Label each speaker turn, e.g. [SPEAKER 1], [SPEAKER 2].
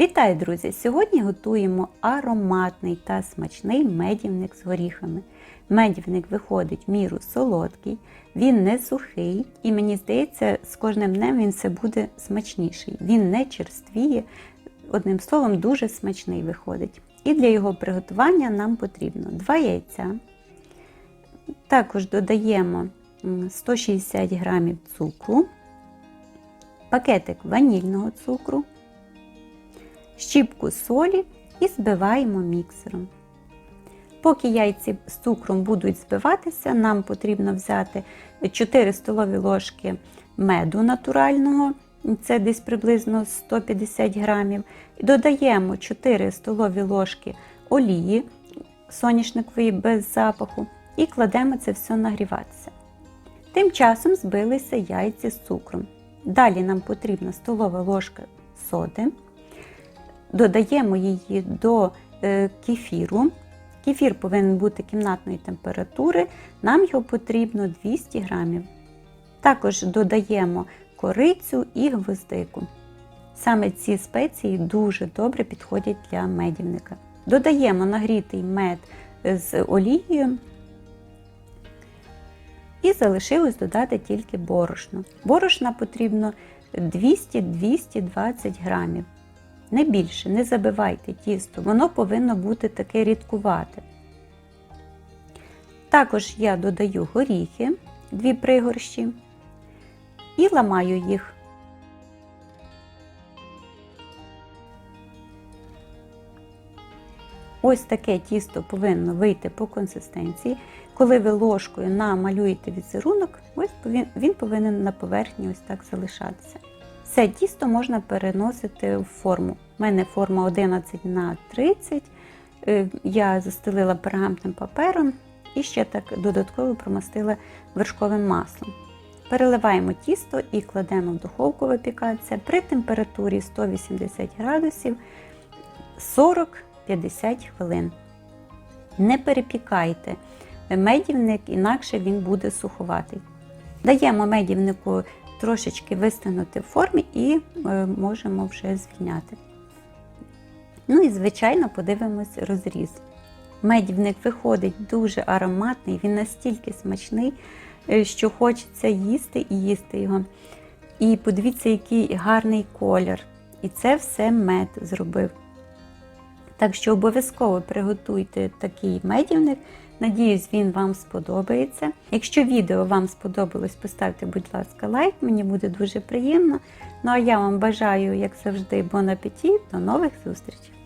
[SPEAKER 1] Вітаю, друзі! Сьогодні готуємо ароматний та смачний медівник з горіхами. Медівник виходить в міру солодкий, він не сухий, і мені здається, з кожним днем він все буде смачніший. Він не черствіє, одним словом, дуже смачний виходить. І для його приготування нам потрібно 2 яйця. Також додаємо 160 г цукру, пакетик ванільного цукру щіпку солі і збиваємо міксером. Поки яйці з цукром будуть збиватися, нам потрібно взяти 4 столові ложки меду натурального, це десь приблизно 150 грамів. Додаємо 4 столові ложки олії соняшникової без запаху і кладемо це все нагріватися. Тим часом збилися яйці з цукром. Далі нам потрібна столова ложка соди. Додаємо її до е, кефіру. Кефір повинен бути кімнатної температури, нам його потрібно 200 грамів. Також додаємо корицю і гвоздику. Саме ці спеції дуже добре підходять для медівника. Додаємо нагрітий мед з олією. І залишилось додати тільки борошно. Борошна потрібно 200-220 грамів. Не більше, не забивайте тісто, воно повинно бути таке рідкувате. Також я додаю горіхи, дві пригорщі, і ламаю їх. Ось таке тісто повинно вийти по консистенції. Коли ви ложкою намалюєте візерунок, ось він повинен на поверхні ось так залишатися. Це тісто можна переносити в форму. У мене форма 11 на 30 Е, Я застелила пергаментним папером і ще так додатково промастила вершковим маслом. Переливаємо тісто і кладемо в духовку випікатися при температурі 180 градусів 40-50 хвилин. Не перепікайте медівник, інакше він буде суховатий. Даємо медівнику трошечки вистигнути в формі і е, можемо вже звільняти. Ну і, звичайно, подивимось розріз. Медівник виходить дуже ароматний, він настільки смачний, е, що хочеться їсти і їсти його. І подивіться, який гарний колір. І це все мед зробив. Так що обов'язково приготуйте такий медівник. Надіюсь, він вам сподобається. Якщо відео вам сподобалось, поставте, будь ласка, лайк, мені буде дуже приємно. Ну а я вам бажаю, як завжди, бон апетит, до нових зустрічей!